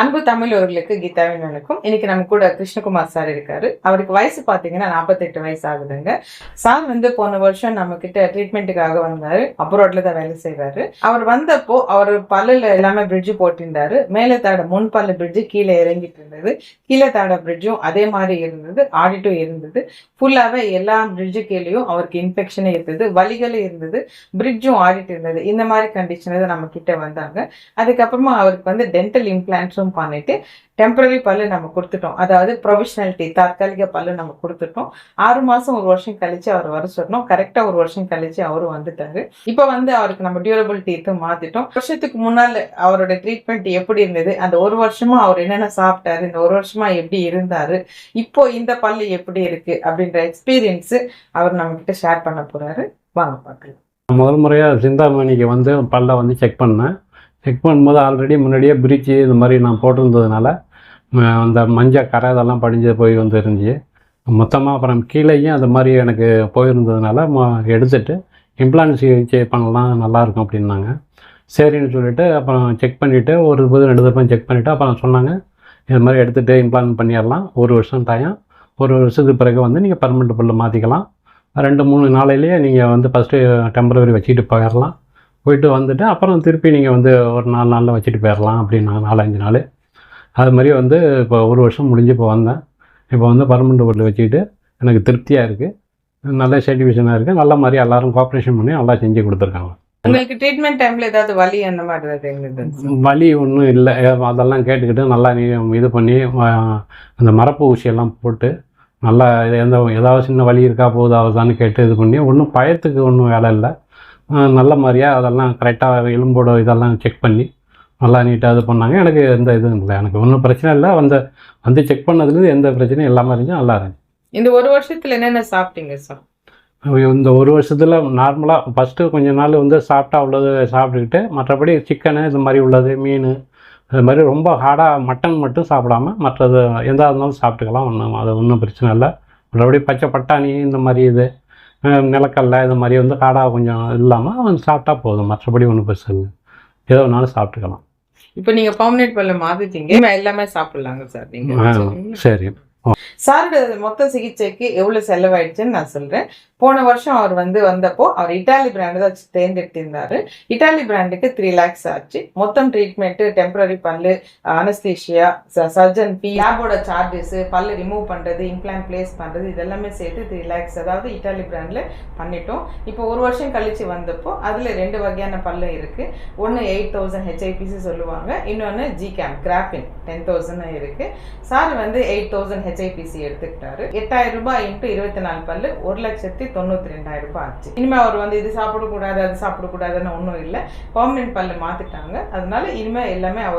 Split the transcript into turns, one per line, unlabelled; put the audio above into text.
அன்பு தமிழர்களுக்கு கீதாவின் வணக்கம் இன்னைக்கு நம்ம கூட கிருஷ்ணகுமார் சார் இருக்காரு. அவருக்கு வயசு பாத்தீங்கன்னா நாற்பத்தெட்டு வயசு ஆகுதுங்க. சார் வந்து போன வருஷம் நம்ம கிட்ட ட்ரீட்மெண்ட்டுக்காக வந்தாரு. அப்ரோட்ல தான் வேலை செய்வாரு அவர் வந்தப்போ அவர் பல்லுல எல்லாமே பிரிட்ஜ் போட்டிருந்தாரு. மேலே தாட முன் பல்லு பிரிட்ஜ் கீழே இறங்கிட்டு இருந்தது. கீழே தாட பிரிட்ஜும் அதே மாதிரி இருந்தது. ஆடிட்டும் இருந்தது. ஃபுல்லாவே எல்லா பிரிட்ஜு கீழேயும் அவருக்கு இன்ஃபெக்ஷனே இருந்தது. வலிகளும் இருந்தது. பிரிட்ஜும் ஆடிட்டு இருந்தது. இந்த மாதிரி கண்டிஷன் நம்ம கிட்ட வந்தாங்க. அதுக்கப்புறமா அவருக்கு வந்து டென்டல் இம்ப்ளான்ஸும் பண்ணிட்டு டெம்பரரி பல்லு நம்ம கொடுத்துட்டோம். அதாவது ப்ரொவிஷனாலிட்டி தற்காலிக பல்லு நம்ம கொடுத்துட்டோம். ஆறு மாசம் ஒரு வருஷம் கழிச்சு அவர் வர சொன்னோம். கரெக்டா ஒரு வருஷம் கழிச்சு அவரும் வந்துட்டாரு. இப்போ வந்து அவருக்கு நம்ம டியூரபிள் டீத்து மாத்திட்டோம். வருஷத்துக்கு முன்னால அவரோட ட்ரீட்மெண்ட் எப்படி இருந்தது? அந்த ஒரு வருஷமா அவர் என்னென்ன சாப்பிட்டாரு? இந்த ஒரு வருஷமா எப்படி இருந்தாரு? இப்போ இந்த பல்லு எப்படி இருக்கு? அப்படின்ற எக்ஸ்பீரியன்ஸ் அவர் நம்ம கிட்ட ஷேர் பண்ண போறாரு. வாங்க பார்க்கலாம்.
முதல் முறையாக சிந்தாமணிக்கு வந்து பல்ல வந்து செக் பண்ணேன். செக் பண்ணும்போது ஆல்ரெடி முன்னாடியே பிரிட்ஜு இந்த மாதிரி நான் போட்டிருந்ததுனால அந்த மஞ்சள் கரை இதெல்லாம் படிஞ்சு போய் வந்து இருந்துச்சு மொத்தமாக அப்புறம் கீழேயும் அது மாதிரி எனக்கு போயிருந்ததுனால ம- எடுத்துட்டு இம்ப்ளான்ட் சிகிச்சை பண்ணலாம் நல்லாயிருக்கும் அப்படின்னாங்க. சரின்னு சொல்லிட்டு அப்புறம் செக் பண்ணிவிட்டு ஒரு இது ரெண்டு தப்பம் செக் பண்ணிவிட்டு அப்புறம் சொன்னாங்க இது மாதிரி எடுத்துகிட்டு இம்ப்ளான் பண்ணிடலாம். ஒரு வருஷம் டைம் ஒரு வருஷத்துக்கு பிறகு வந்து நீங்கள் பர்மனெண்ட் பல்லு மாற்றிக்கலாம் ரெண்டு மூணு நாளையிலேயே நீங்கள் வந்து ஃபஸ்ட்டு டெம்பரவரி வச்சுக்கிட்டு போயிடலாம். போயிட்டு வந்துட்டு அப்புறம் திருப்பி நீங்கள் வந்து ஒரு நாலு நாளில் வச்சுட்டு போயிடலாம் அப்படின்னாங்க நாலஞ்சு நாள். அது மாதிரி வந்து இப்போ ஒரு வருஷம் முடிஞ்சு இப்போ வந்தேன். இப்போ வந்து பர்மனெண்ட் பல்லு வச்சுக்கிட்டு எனக்கு திருப்தியாக இருக்குது நல்ல சாட்டிஸ்ஃபேக்ஷனாக இருக்குது நல்ல மாதிரி எல்லாரும் கோஆப்ரேஷன் பண்ணி நல்லா செஞ்சு கொடுத்துருக்காங்க.
உங்களுக்கு ட்ரீட்மெண்ட் டைம்ல ஏதாவது வலி அந்த மாதிரி
வலி ஒன்றும் இல்லை. அதெல்லாம் கேட்டுக்கிட்டு நல்லா நீ இது பண்ணி அந்த மரப்பு ஊசியெல்லாம் போட்டு நல்லா எந்த ஏதாவது சின்ன வலி இருக்கா போகுதாவதான்னு கேட்டு இது பண்ணி ஒன்றும் பயத்துக்கு ஒன்றும் வேலை இல்லை. நல்ல மாதிரியாக அதெல்லாம் கரெக்டாக எலும்போட இதெல்லாம் செக் பண்ணி நல்லா நீட்டாக இது பண்ணாங்க. எனக்கு எந்த இதுவும் இல்லை. எனக்கு ஒன்றும் பிரச்சனை இல்லை. வந்து வந்து செக் பண்ணதுலேருந்து எந்த பிரச்சனையும் இல்லாமல் இருந்துச்சு. நல்லா இருந்துச்சு.
இந்த ஒரு வருஷத்துல என்னென்ன சாப்பிட்டீங்க சார்
இந்த ஒரு வருஷத்தில் நார்மலாக ஃபஸ்ட்டு கொஞ்ச நாள் வந்து சாப்பிட்டா உள்ளது சாப்பிட்டுக்கிட்டு மற்றபடி சிக்கனு இது மாதிரி உள்ளது மீன் இது மாதிரி ரொம்ப ஹார்டாக மட்டன் மட்டும் சாப்பிடாம மற்றது எதாக இருந்தாலும் சாப்பிட்டுக்கலாம். ஒன்றும் அது ஒன்றும் பிரச்சனை இல்லை. மற்றபடி பச்சை பட்டாணி இந்த மாதிரி இது நிலக்கடலை இது மாதிரி வந்து ஹார்டாக கொஞ்சம் இல்லாமல் வந்து சாப்பிட்டா போதும். மற்றபடி ஒன்றும் பிரச்சனை இல்லை. எதோ வேணாலும் சாப்பிட்டுக்கலாம்.
இப்போ நீங்க பர்மனெண்ட் பல்ல மாத்திட்டீங்க. இனிமே எல்லாமே சாப்பிடலாங்க சார் நீங்க.
ஆ,
சரிங்களா?
சரி.
சாரோட மொத்த சிகிச்சைக்கு எவ்வளவு செலவாயிடுச்சுன்னு நான் சொல்றேன். போன வருஷம் அவர் வந்து வந்தப்போ அவர் இட்டாலி பிராண்டு தான் தேர்ந்தெடுத்திருந்தாரு. இட்டாலி பிராண்டுக்கு த்ரீ லேக்ஸ் ஆச்சு. மொத்தம் ட்ரீட்மெண்ட் டெம்பரரி பல்லு அனஸ்தீஷியா சர்ஜன் பி லேபோட சார்ஜஸ் பல்லு ரிமூவ் பண்றது இம்ப்ளான் பிளேஸ் பண்றது இதெல்லாமே சேர்த்து த்ரீ லேக்ஸ் அதாவது இட்டாலி பிராண்ட்ல பண்ணிட்டோம். இப்போ ஒரு வருஷம் கழிச்சு வந்தப்போ அதுல ரெண்டு வகையான பல்லு இருக்கு. ஒன்று எயிட் தௌசண்ட் ஹெச்ஐபிசி சொல்லுவாங்க. இன்னொன்று ஜி கேம் கிராப்பின் டென் தௌசண்ட் இருக்கு. சார் வந்து எயிட் தௌசண்ட் ஹெச்ஐபிசி எடுத்துக்கிட்டாரு. எட்டாயிரம் ரூபாய் இன்ட்டு இருபத்தி நாலு பல்லு ஒரு லட்சத்தி தொண்ணூத்தி ரெண்டாயிரம் ரூபாய் ஆச்சு. இனிமே அவர் வந்து இது சாப்பிடக்கூடாது அது சாப்பிடக்கூடாதுன்னு ஒன்றும் இல்லை. பர்மனெண்ட் பல்லு மாத்துட்டாங்க. அதனால இனிமே எல்லாமே அவர்